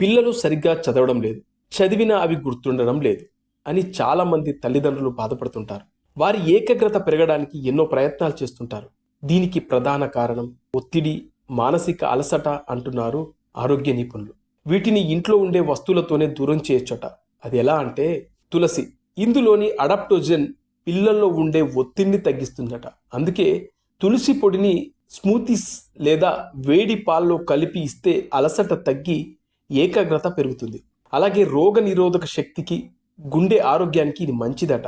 పిల్లలు సరిగ్గా చదవడం లేదు చదివినా అవి గుర్తుండడం లేదు అని చాలామంది తల్లిదండ్రులు బాధపడుతుంటారు. వారి ఏకాగ్రత పెరగడానికి ఎన్నో ప్రయత్నాలు చేస్తుంటారు. దీనికి ప్రధాన కారణం ఒత్తిడి మానసిక అలసట అంటున్నారు ఆరోగ్య నిపుణులు. వీటిని ఇంట్లో ఉండే వస్తువులతోనే దూరం చేయొచ్చట. అది ఎలా అంటే తులసి ఇందులోని అడాప్టోజెన్ పిల్లల్లో ఉండే ఒత్తిడిని తగ్గిస్తుందట. అందుకే తులసి పొడిని స్మూతీస్ లేదా వేడి పాల్లో కలిపి ఇస్తే అలసట తగ్గి ఏకాగ్రత పెరుగుతుంది. అలాగే రోగ నిరోధక శక్తికి గుండె ఆరోగ్యానికి ఇది మంచిదట.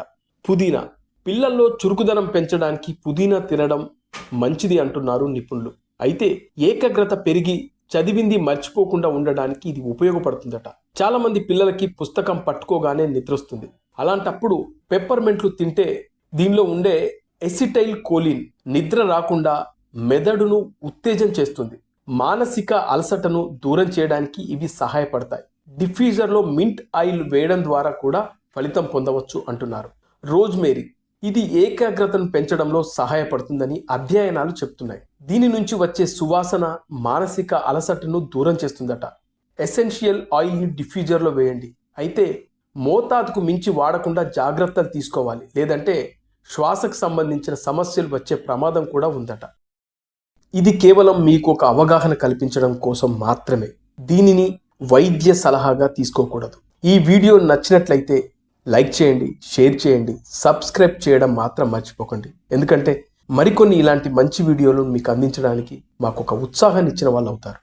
పుదీనా. పిల్లల్లో చురుకుదనం పెంచడానికి పుదీనా తినడం మంచిది అంటున్నారు నిపుణులు. అయితే ఏకాగ్రత పెరిగి చదివింది మర్చిపోకుండా ఉండడానికి ఇది ఉపయోగపడుతుందట. చాలా మంది పిల్లలకి పుస్తకం పట్టుకోగానే నిద్రొస్తుంది. అలాంటప్పుడు పెప్పర్మెంట్లు తింటే దీనిలో ఉండే ఎసిటైల్ కోలిన్ నిద్ర రాకుండా మెదడును ఉత్తేజం చేస్తుంది. మానసిక అలసటను దూరం చేయడానికి ఇవి సహాయపడతాయి. డిఫ్యూజర్లో మింట్ ఆయిల్ వేయడం ద్వారా కూడా ఫలితం పొందవచ్చు అంటున్నారు. రోజ్మేరీ ఇది ఏకాగ్రతను పెంచడంలో సహాయపడుతుందని అధ్యయనాలు చెప్తున్నాయి. దీని నుంచి వచ్చే సువాసన మానసిక అలసటను దూరం చేస్తుందట. ఎసెన్షియల్ ఆయిల్ని డిఫ్యూజర్లో వేయండి. అయితే మోతాదుకు మించి వాడకుండా జాగ్రత్తలు తీసుకోవాలి. లేదంటే శ్వాసకు సంబంధించిన సమస్యలు వచ్చే ప్రమాదం కూడా ఉందట. ఇది కేవలం మీకు ఒక అవగాహన కల్పించడం కోసం మాత్రమే. దీనిని వైద్య సలహాగా తీసుకోకూడదు. ఈ వీడియో నచ్చినట్లయితే లైక్ చేయండి షేర్ చేయండి సబ్స్క్రైబ్ చేయడం మాత్రం మర్చిపోకండి. ఎందుకంటే మరికొన్ని ఇలాంటి మంచి వీడియోలు మీకు అందించడానికి మాకు ఒక ఉత్సాహాన్ని ఇచ్చిన వాళ్ళు అవుతారు